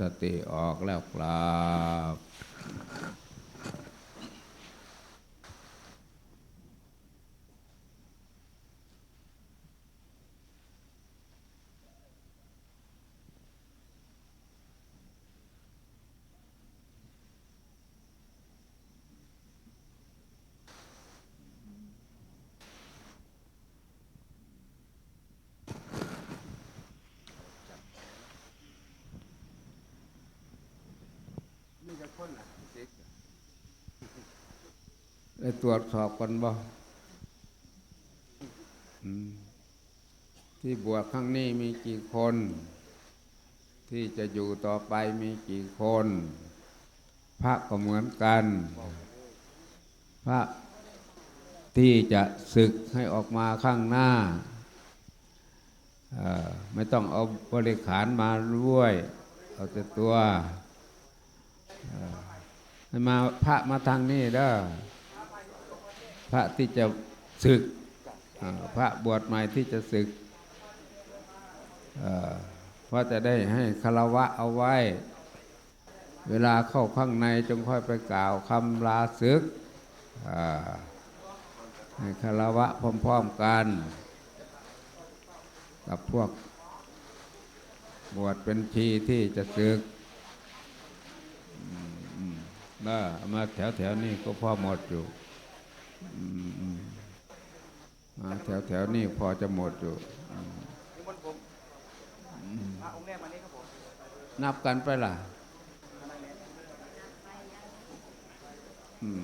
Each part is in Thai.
สติออกแล้วครับ ได้ตรวจสอบกันบ่ที่บวชครั้งนี้มีกี่คน ที่จะอยู่ต่อไปมีกี่คน พระก็เหมือนกัน พระที่จะศึกให้ออกมาข้างหน้า ไม่ต้องเอาบริขารมาด้วย เอาแต่ตัวมาพระมาทางนี้เด้ พระที่จะศึกพระบวชใหม่ที่จะศึกเอ่อเพราะจะได้ให้คารวะเอาไว้ เวลาเข้าข้างในจงค่อยไปกล่าวคำลาศึกให้คารวะพร้อมๆกัน กับพวกบวชเป็นชีที่จะศึกมอืมน่ามาแถวๆนี้ก็พ่อหมดอยู่ แถวแถวนี้พอจะหมดอยู่อืมนิมนต์ผมพระองค์แรกมานี้ครับกันไปล่ะอืม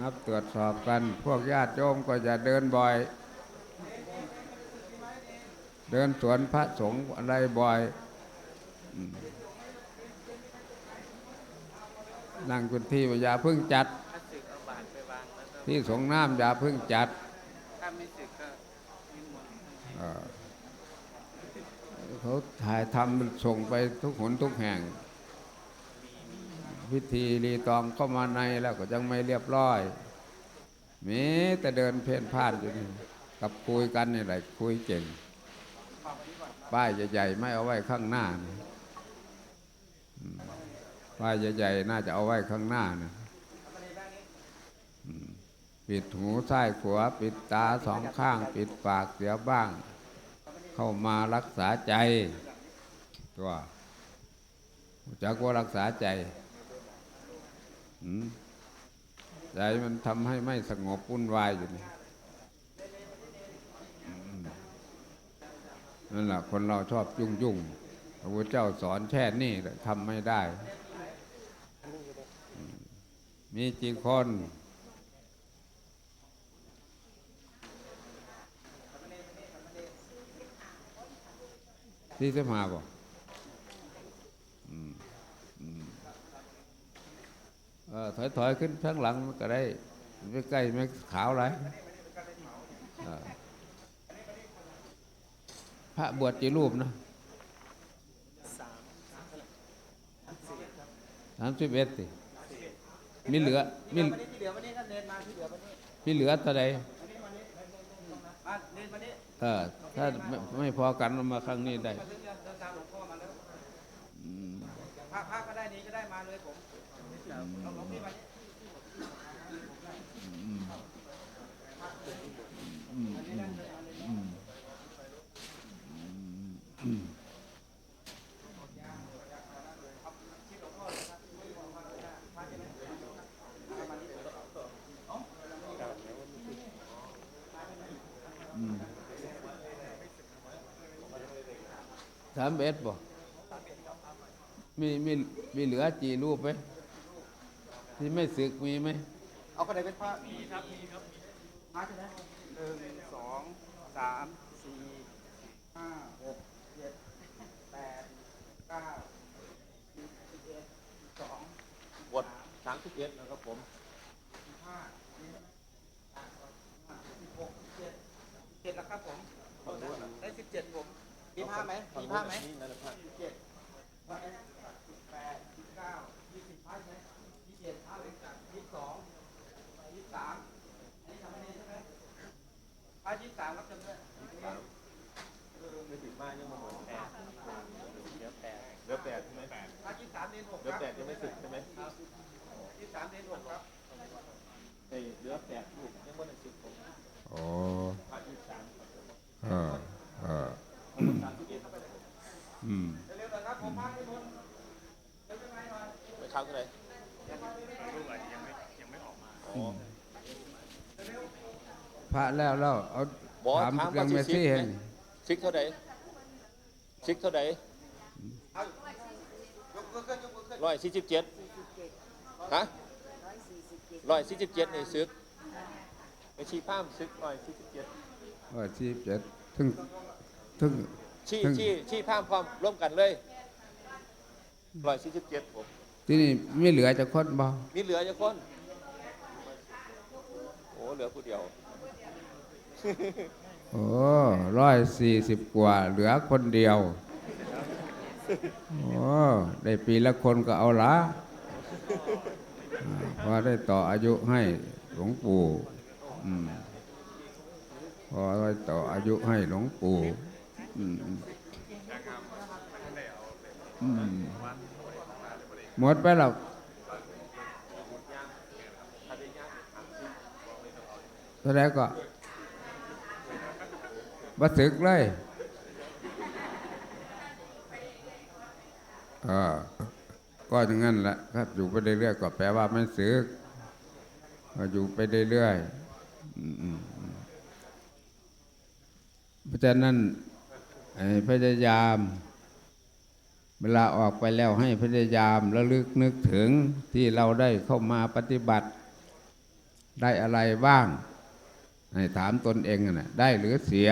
นับตรวจสอบกัน พวกญาติโยมก็อย่าเดินบ่อย เดินสวนพระสงฆ์อะไรบ่อย อืม นั่งกุฏิอย่าเพิ่งจัด ถ้าสึกเอาบาตรไปวางแล้วก็ที่สงน้ำอย่าเพิ่งจัดถ้าไม่สึกก็นิมนต์เอ่อเขาถ่ายทำมันส่งไปทุกหนทุกแห่ง พิธีรีตองเข้ามาในแล้วก็ยังไม่เรียบร้อยมีแต่เดินเพ่นพ่านอยู่นี่กับคุยกันนี่แหละคุยเก่ง ป้ายใหญ่ๆไม่เอาไว้ข้างหน้านะอืม ป้ายใหญ่ๆน่าจะเอาไว้ข้างหน้านะปิดหูซ้ายขวาปิดตาสองข้าง ปิดปากเสียบ้าง เข้ามารักษาใจ ตัวจักว่ารักษาใจใจมันทำให้ไม่สงบวุ่นวายอยู่นี่นั่นแหละคนเราชอบยุ่งยุ่งๆพระพุทธเจ้าสอนแค่นี้ทำไม่ได้ มีกี่คน ที่จะมาบอกอืมอืมเออถอยถอยๆขึ้นข้างหลังก็ได้ไม่ใกล้ไม่ขาวไรพระบวชกี่รูปนะสามสี่ครับสามสิบเอ็ดสิ มีเหลือมีวันนี้ที่เหลือวันนี้ท่านเดินมาที่เหลือวันนี้มีเหลือเท่าใดเดินมานี้เออถ้าไม่ไม่พอกันมามาข้งนี้ได้มาถึงเดินตามหลวงพ่อมาแล้วพระพระก็ได้นี้ก็ได้มาเลยผมหลวงพี่มานี้ อืมอืมอืมอืมอืมอืมสามเอ็ดบ่มีมีมีเหลือจีรูปไหมที่ไม่สึกมีไหมเอากระไดเป็นพระมีครับมีครับพระใช่ไหมหนึ่งสองสามสี่ห้าหกเจ็ดแปดเก้าสิบสิบเอ็ดสิบสองบทสามสิบเอ็ดนะครับผม สิบห้าสิบหกสิบหกสิบเจ็ดสิบเจ็ดแล้วครับผมได้สิบเจ็ดผมมีผ้า ไหมมีผ้าไหมนี่นั่นแหละครับสิบเจ็ดแปดสิบเก้ายี่สิบผ้าไหมยี่สิบเจ็ดผ้าเลยยี่สิบสองยี่สิบสามนี่ทำไม่ได้ใช่ไหมผ้ายี่สิบสามรับจำได้มายังมาเหมือนแปดเหลือแปดเหลือแปดใช่ไหมแปดพระยี่สามเดือนหกเหลืคอรับแปดยังไม่สึกใช่ไหมยี่สามเดือนหกครับเหลือแปดลูกยังไม่ได้สึกผมโอ้ อยไปเข้ากันเลยลูกอะยังไม่ยังไม่ออกมาอ๋อพระแล้วแล้วเอาบอสถามถามเรื่องว่าเมสิสซี่ซิกเอไหมงซิกเท่าไหร่ซิกเท่าไหร่เอายกมือขึ้นยกมือขึ้นร้อยสี่สิบเจ็ดฮะร้อยสี่สิบเจ็ดนี่ซึกไปชี้ภาพซึกร้อยสี่สิบเจ็ดว่าที่เจ็ดถึงถึง ชี้ถึงชี้ชี้ภาพพร้อมร่วมกันเลยร้อยสี่สิบเจ็ดผมที่นี่ไม่เหลือจะคนบ่มีเหลือจะคนโอ้เหลือผู้เดียว โอ้ร้อยสี่สิบกว่า เหลือคนเดียว โอ้ได้ปีละคนก็เอาละอ่าพอได้ต่ออายุให้หลวงปู่อืมพอได้ต่ออายุให้หลวงปู่อืมอืม หมดไปแล้วแสดงก็บัสึกเลยเออก็อย่างนั้นแหละครับอยู่ไปเรื่อยๆก็แปลว่าไม่สึกอยู่ไปเรื่อยๆเพราะฉะนั้น พยายาม เวลาออกไปแล้วให้พยายามระลึกนึกถึงที่เราได้เข้ามาปฏิบัติ ได้อะไรบ้าง ให้ถามตนเองนะได้หรือเสีย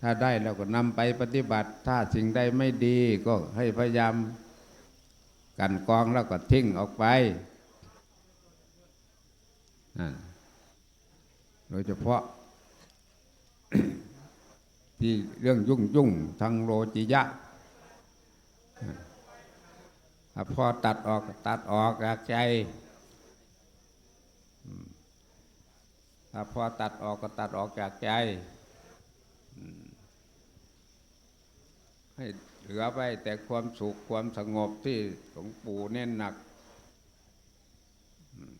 ถ้าได้เราก็นำไปปฏิบัติ ถ้าสิ่งใดไม่ดีก็ให้พยายามกันกองแล้วก็ทิ้งออกไปโดยเฉพาะ ที่เรื่องยุ่งยุ่งๆทางโลจิยะพอตัดออกตัดออกจากใจพอตัดออกก็ตัดออกจากใจ ให้เหลือไปแต่ความสุขความสงบที่หลวงปู่เน้นหนักอืม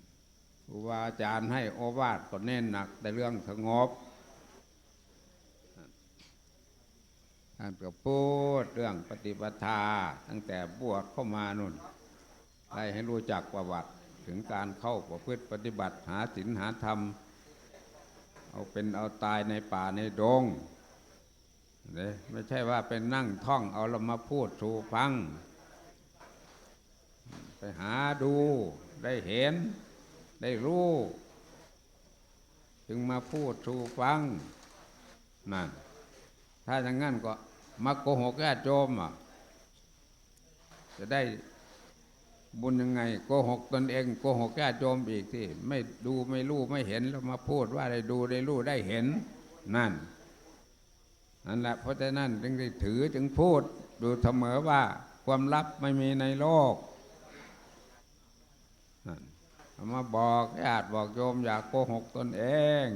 ครูบาอาจารย์ให้โอวาทก็เน้นหนัก แต่เรื่องสงบ ท่านก็พูดเรื่องปฏิปทาตั้งแต่บวชเข้ามานุ่นได้ให้รู้จักประวัติถึงการเข้าประพฤติปฏิบัติหาศีลหาธรรม เอาเป็นเอาตายในป่าในดงเนี่ยไม่ใช่ว่าเป็นนั่งท่องเอาเรามาพูดสู่ฟัง ไปหาดูได้เห็นได้รู้ จึงมาพูดสู่ฟังนั่นถ้าอย่างนั้นก็ มาโกหกญาติโยมอะจะได้บุญยังไงโกหกตนเองโกหกญาติโยมอีกที่ไม่ดูไม่รู้ไม่เห็นแล้วมาพูดว่าได้ดูได้รู้ได้เห็นนั่นนั่นแหละเพราะฉะนั้นจึงได้ถือจึงพูดดูเสมอว่าความลับไม่มีในโลกนั่นมาบอกญาติบอกโยมอย่าโกหกตนเอง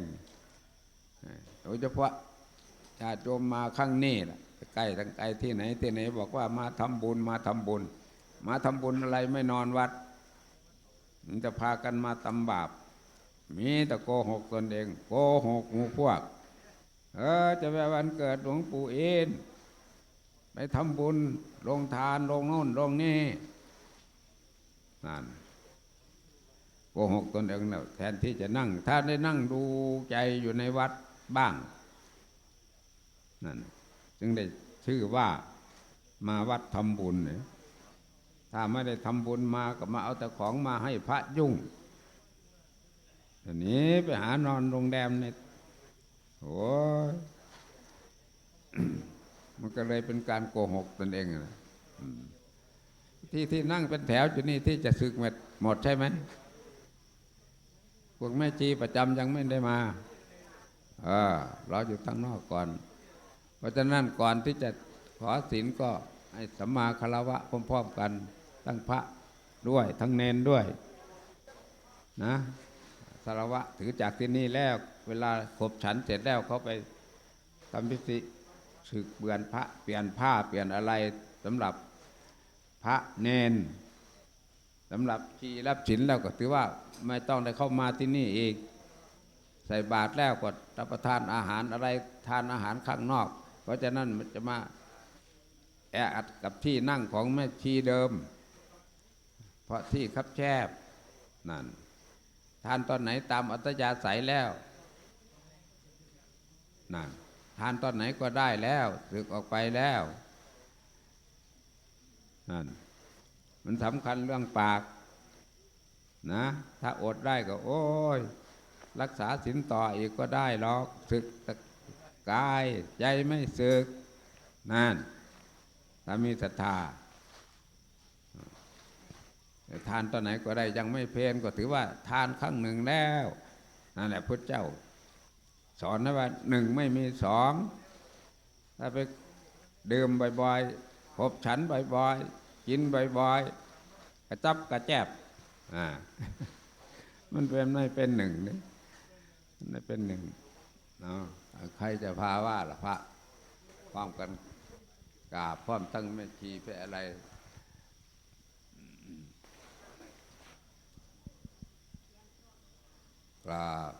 โดยเฉพาะญาติโยมมาข้างนี้แหละ ใกล้ทั้งไกลที่ไหนที่ไหนบอกว่ามาทำบุญมาทำบุญ มาทำบุญอะไรไม่นอนวัด มันจะพากันมาตำบาป มีแต่โกหกตนเองโกหกหมู่พวก เออ จะไปวันเกิดหลวงปู่เอ็นไปทำบุญลงทานลงโน่นลงนี่นั่นโกหกตนเองเนี่ยแทนที่จะนั่ง ถ้าได้นั่งดูใจอยู่ในวัดบ้างนั่น จึงได้ชื่อว่ามาวัดทำบุญเนี่ยถ้าไม่ได้ทำบุญมาก็มาเอาแต่ของมาให้พระยุ่งทีนี้ไปหานอนโรงแรมเนี่ยโอ้ยมันก็เลยเป็นการโกหกตนเองนะที่ที่นั่งเป็นแถวอยู่นี่ที่จะสึกหมดหมดใช่ไหมพวกแม่จีประจำยังไม่ได้มา เออเราอยู่ข้างนอกก่อน เพราะฉะนั้นก่อนที่จะขอศีลก็ให้สัมมาคารวะพร้อมๆกันทั้งพระด้วยทั้งเนนด้วยนะสารวะถือจากที่นี่แล้วเวลาขบฉันเสร็จแล้วเขาไปทำพิธีศึกเปลี่ยนพระเปลี่ยนผ้าเปลี่ยนอะไรสำหรับพระเนนสำหรับชีรับศีลแล้วก็ถือว่าไม่ต้องได้เข้ามาที่นี่อีก ใส่บาตรแล้วก็รับประทานอาหารอะไรทานอาหารข้างนอก ราะฉะนั้นมันจะมาแออัดกับที่นั่งของแม่ชีเดิม เพราะที่คับแคบนั่นทานตอนไหนตามอัตยาศัยแล้วนั่นทานตอนไหนก็ได้แล้วสึกออกไปแล้วนั่นมันสำคัญเรื่องปากนะ ถ้าอดได้ก็ โอ้ย รักษาศีลต่ออีกก็ได้หรอกศึกตะ กาย ใจไม่ศึกนั่นถ้ามีศรัทธาทานตอนไหนก็ได้ยังไม่เพลนก็ถือว่าทานครั้งหนึ่งแล้วนั่นแหละพุทธเจ้า สอนนะว่าหนึ่งไม่มีสองถ้าไปดื่มบ่อยๆพบฉันบ่อยๆกินบ่อยๆกระจับกระแจบอ่ามันเป็นไม่เป็นหนึ่งนี่ไม่เป็นหนึ่ง นะใครจะพาว่าล่ะพระพร้อมกันกราบพร้อมตั้งแม่ชีไปอะไรกราบ